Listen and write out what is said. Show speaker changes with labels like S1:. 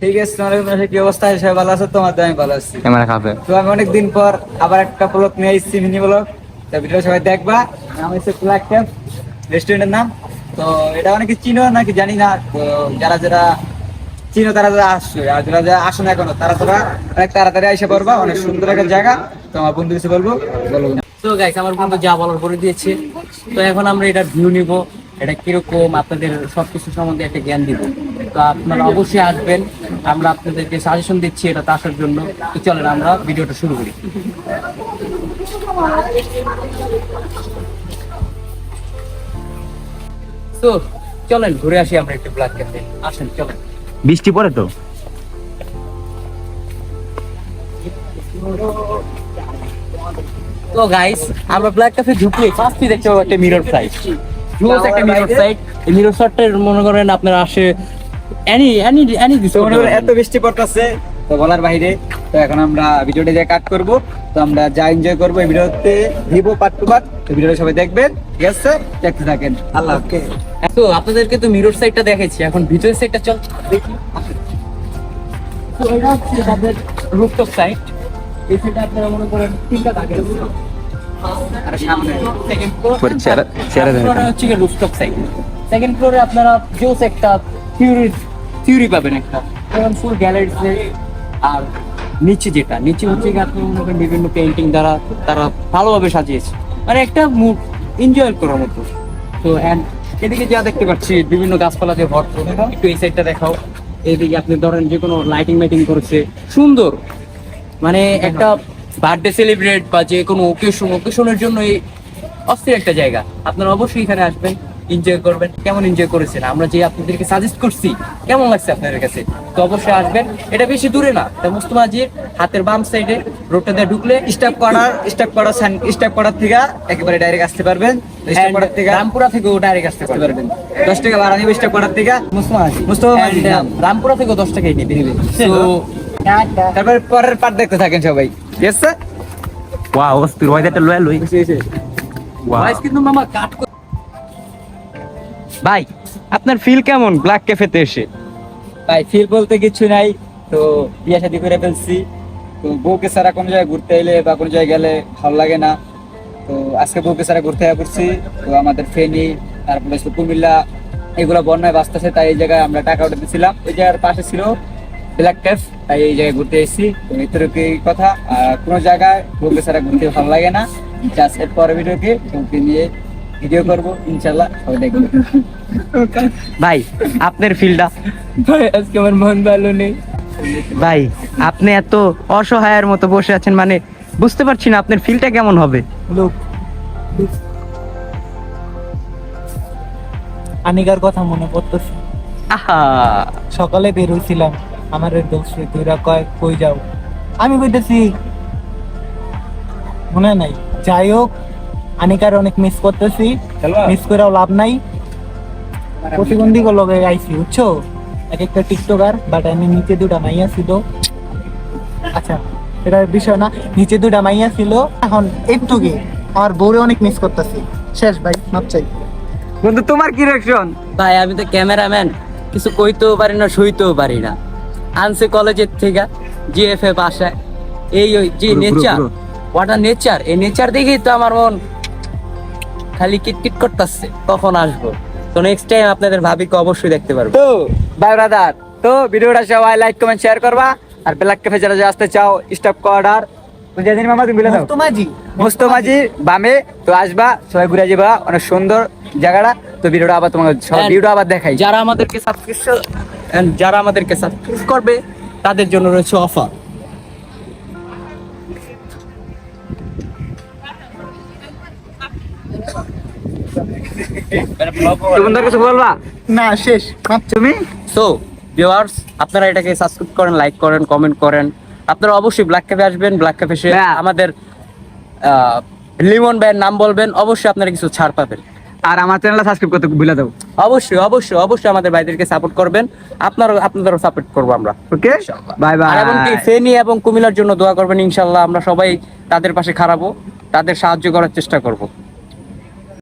S1: ঠিক আছে তোমার কি অবস্থা? সবাই ভালো আছে? তোমার তো আমি ভালো আছি।
S2: ক্যামেরা খাবে
S1: তো আমি অনেকদিন পর আবার একটা ব্লগ নিয়ে এসেছি মিনি ব্লগ তো ভিডিও সবাই দেখবা। নাম হচ্ছে ব্ল্যাক ক্যাম্প রেস্টুরেন্টের নাম। তো এটা অনেকে চিনো নাকি জানি না। তো যারা যারা চিনো তারা যারা আসছে আর যারা যারা আসো না এখনও তারা তোরা অনেক তাড়াতাড়ি এসে পড়বা অনেক সুন্দর একটা জায়গা। তো আমার বন্ধু কিছু বলব বলব
S3: তো গাইস আমার বন্ধু যা বলার করে দিয়েছে। তো এখন আমরা এটা ভিউ নিব। এটা কীরকম আপনাদের সবকিছু সম্বন্ধে একটা জ্ঞান দিব। তো আপনারা অবশ্যই আসবেন আমরা আপনাদেরকে সাজেশন দিচ্ছি এটা আসার জন্য। তো চলেন আমরা ভিডিওটা শুরু করি। তো চলেন ঘুরে আসি আমরা একটু ব্লাড ক্যাম্পে আসেন চলেন।
S2: বৃষ্টি পড়ে তো?
S3: তো গাইস আমরা ব্ল্যাক ক্যাফে ঢুকলে ফার্স্টই দেখতে পাবো একটা মিরর সাইট জুস একটা মিরর সাইট এই মিরর সাইটটা মনে করেন আপনারা আসে এনি এনি এনি
S1: মনে করেন এত বৃষ্টি পড়তেছে। তো বলার বাইরে তো এখন আমরা ভিডিওটা যে কাট করব তো আমরা যা এনজয় করব এই ভিডিওতে দিব পার্ট টু পার্ট তো ভিডিওটা সবাই দেখবেন ঠিক আছে? দেখতে থাকেন। আল্লাহ হাফেজ।
S3: তো আপনাদেরকে তো মিরর সাইডটা দেখাচ্ছি এখন ভিতরের সাইডটা চল। দেখি। তো এটা হচ্ছে তাদের রুফটপ সাইড এই সাইডে আপনারা মনে করেন তিনটা থাকে
S1: আর সামনে
S3: সেকেন্ড ফ্লোর
S2: চেহারা- চেহারা দেখান।
S3: ফ্লোরে রুফটপ সাইড সেকেন্ড ফ্লোরে আপনারা জোস একটা থিওরি থিওরি পাবেন একটা। যেমন ফুল গ্যালারি আর নিচে যেটা নিচে হচ্ছে গিয়ে আপনি বিভিন্ন পেন্টিং দ্বারা তারা ভালোভাবে সাজিয়েছে। মানে একটা মুড এনজয় করার মতো। তো অ্যান্ড এদিকে যা দেখতে পাচ্ছি বিভিন্ন গাছপালা দিয়ে ভরপুর। একটু এই সাইডটা দেখাও। এইদিকে আপনি ধরেন যে কোনো লাইটিং মাইটিং করেছে। সুন্দর। মানে একটা বার্থডে সেলিব্রেট বা যে কোনো ওকেশন ওকেশনের জন্য এই অস্থির একটা জায়গা। আপনারা অবশ্যই এখানে আসবেন এনজয় করবেন। কেমন এনজয় করেছেন? আমরা যে আপনাদেরকে সাজেস্ট করছি কেমন লাগছে আপনাদের কাছে? তো অবশ্যই আসবেন। এটা বেশি দূরে না এটা মুস্তমাজির হাতের বাম সাইডে রোডটা দিয়ে ঢুকলে
S1: স্টাফ করার স্টাফ করার স্টাফ করার থেকে একেবারে ডাইরেক্ট আসতে পারবেন। স্টাফ করার থেকে
S3: রামপুরা থেকেও ডাইরেক্ট আসতে
S1: আসতে
S3: পারবেন।
S1: দশ টাকা ভাড়া নিবে স্টাফ করার থেকে। মুস্তফা মুস্তফা নাম।
S3: রামপুরা থেকেও দশ টাকাই নিবে তো
S1: তারপরে পরের পার্ট দেখতে থাকেন সবাই। ঠিক আছে
S2: ওয়াও অস্থির ওয়েদারটা লয়াল হই ওয়াও
S3: কিন্তু মামা কাট
S2: ভাই আপনার ফিল কেমন ব্ল্যাক ক্যাফেতে এসে?
S1: ভাই ফিল বলতে কিছু নাই তো বিয়ে শাদি করে ফেলছি। তো বউকে ছাড়া কোনো জায়গায় ঘুরতে এলে বা কোনো জায়গায় গেলে ভালো লাগে না। তো আজকে বউকে ছাড়া ঘুরতে পড়ছি। তো আমাদের ফেনি তারপরে কুমিল্লা এগুলো বন্যায় বাঁচতেছে তাই এই জায়গায় আমরা টাকা উঠেছিলাম ওই জায়গার পাশে ছিল ব্ল্যাক ক্যাফ তাই এই জায়গায় ঘুরতে এসেছি। কথা কোনো জায়গায় ছাড়া ঘুরতে ভালো লাগে না। জাস্ট এর পরে ভিডিওকে নিয়ে ভিডিও করব সবাই
S2: ভাই আপনার
S3: ভাই আজকে আমার মন ভালো নেই।
S2: ভাই আপনি এত অসহায়ের মতো বসে আছেন মানে বুঝতে পারছি না আপনার ফিলটা কেমন হবে।
S4: লোক। আনিকার কথা মনে পড়তেছে।
S2: আহা।
S4: সকালে বের হইছিলাম আমার ওই দোস্ত দুইরা কয় কই যাও? আমি কইতেছি মনে নাই। যাই হোক আনিকার অনেক মিস করতেছি। মিস করেও লাভ নাই। প্রতিবন্ধী লগে আইছি বুঝছ? এক একটা টিকটকার বাট আমি নিচে দুটা মাইয়া ছিল। আচ্ছা এটা বিষয় না নিচে দুটা মাইয়া ছিল। এখন একটুকে আমার বউরে অনেক মিস করতেছি। শেষ ভাই মাপ চাই।
S1: বন্ধু তোমার কি রিয়াকশন
S3: ভাই আমি তো ক্যামেরাম্যান কিছু কইতেও পারি না সইতেও পারি না। আনছে কলেজের থেকে জিএফএ বাসায় এই ওই যে নেচার। ওয়াটার নেচার এই নেচার দেখেই তো আমার মন খালি কিটকিট করতেছে কখন আসব? তো নেক্সট টাইম আপনাদের ভাবিকে অবশ্যই দেখতে পারব।
S1: তো বাই ব্রাদার তো ভিডিওটা সবাই লাইক কমেন্ট শেয়ার করবা। আর ব্ল্যাক ক্যাফে যারা যারা আসতে চাও স্টপ অর্ডার যেদিন মামা তুমি বলে দাও।
S4: তোমাজি
S1: মুস্তমাজি বামে তো আসবা সবাই ঘুরে যাবা। অনেক সুন্দর জায়গাটা। তো ভিডিওটা আবার তোমাকে ভিডিওটা আবার দেখাই।
S3: যারা আমাদেরকে সাবস্ক্রিপশন যারা আমাদেরকে সাবস্ক্রাইব করবে তাদের জন্য রয়েছে অফার
S1: তো বন্ধুর কিছু বলবা?
S4: না শেষ।
S1: তুমি?
S3: সো ভিউয়ার্স আপনারা এটাকে সাবস্ক্রাইব করেন লাইক করেন কমেন্ট করেন। আপনারা অবশ্যই ব্ল্যাক ক্যাফে আসবেন ব্ল্যাক ক্যাফে
S1: হ্যাঁ।
S3: আমাদের লিমন ভাইয়ের নাম বলবেন অবশ্যই আপনারা কিছু ছাড় পাবেন।
S1: আর আমার চ্যানেলটা সাবস্ক্রাইব করতে ভুলে দাও
S3: অবশ্যই অবশ্যই অবশ্যই আমাদের ভাইদেরকে সাপোর্ট করবেন। আপনারও আপনাদেরও সাপোর্ট করব আমরা।
S1: ওকে বাই
S3: আর এমনকি
S1: ফেনি
S3: ফেনী এবং কুমিল্লার জন্য দোয়া করবেন ইনশাল্লাহ আমরা সবাই তাদের পাশে খারাপো তাদের সাহায্য করার চেষ্টা করব।